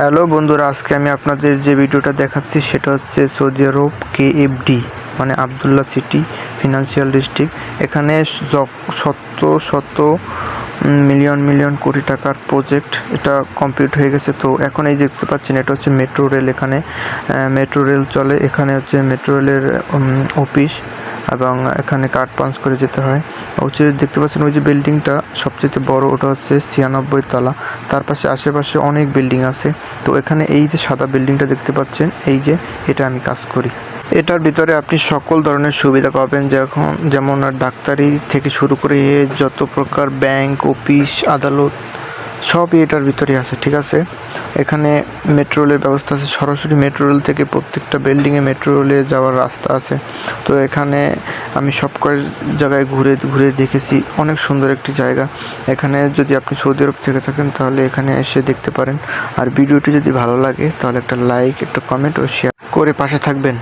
Hello বন্ধুরা, আজকে আমি আপনাদের যে ভিডিওটা দেখাচ্ছি সেটা হচ্ছে সৌদি আরব কেএফডি মানে আবদুল্লা সিটি ফিনান্সিয়াল ডিস্ট্রিক্ট। এখানে শত শত মিলিয়ন মিলিয়ন কোটি টাকার প্রজেক্ট এটা কমপ্লিট হয়ে গেছে। তো এখন এই দেখতে পাচ্ছেন, এটা হচ্ছে মেট্রো রেল এখানে। মেট্রো রেল চলে, এখানে হচ্ছে মেট্রো রেলের অফিস। এবং এখানে কার্ড পাঞ্চ করে যেতে হয়। হচ্ছে দেখতে পাচ্ছেন ওই যে বিল্ডিংটা, সবচেয়ে বড় ওটা হচ্ছে ছিয়ানব্বই তলা। তার পাশে আশেপাশে অনেক বিল্ডিং আছে। তো এখানে এই যে সাদা বিল্ডিংটা দেখতে পাচ্ছেন, এই যে এটা আমি কাজ করি। এটার ভিতরে আপনি সকল ধরনের সুবিধা পাবেন যখন যেমন ডাক্তারি থেকে শুরু করে যত প্রকার ব্যাংক, অফিস, আদালত সবই এটার ভিতরে আছে, ঠিক আছে? এখানে মেট্রো রেলের ব্যবস্থা আছে, সরাসরি মেট্রো রেল থেকে প্রত্যেকটা বিল্ডিংয়ে মেট্রো রেলে যাওয়ার রাস্তা আছে। তো এখানে আমি সব কয়েক জায়গায় ঘুরে ঘুরে দেখেছি, অনেক সুন্দর একটি জায়গা। এখানে যদি আপনি সৌদি আরব থেকে থাকেন, তাহলে এখানে এসে দেখতে পারেন। আর ভিডিওটি যদি ভালো লাগে, তাহলে একটা লাইক একটা কমেন্ট ও শেয়ার করে পাশে থাকবেন।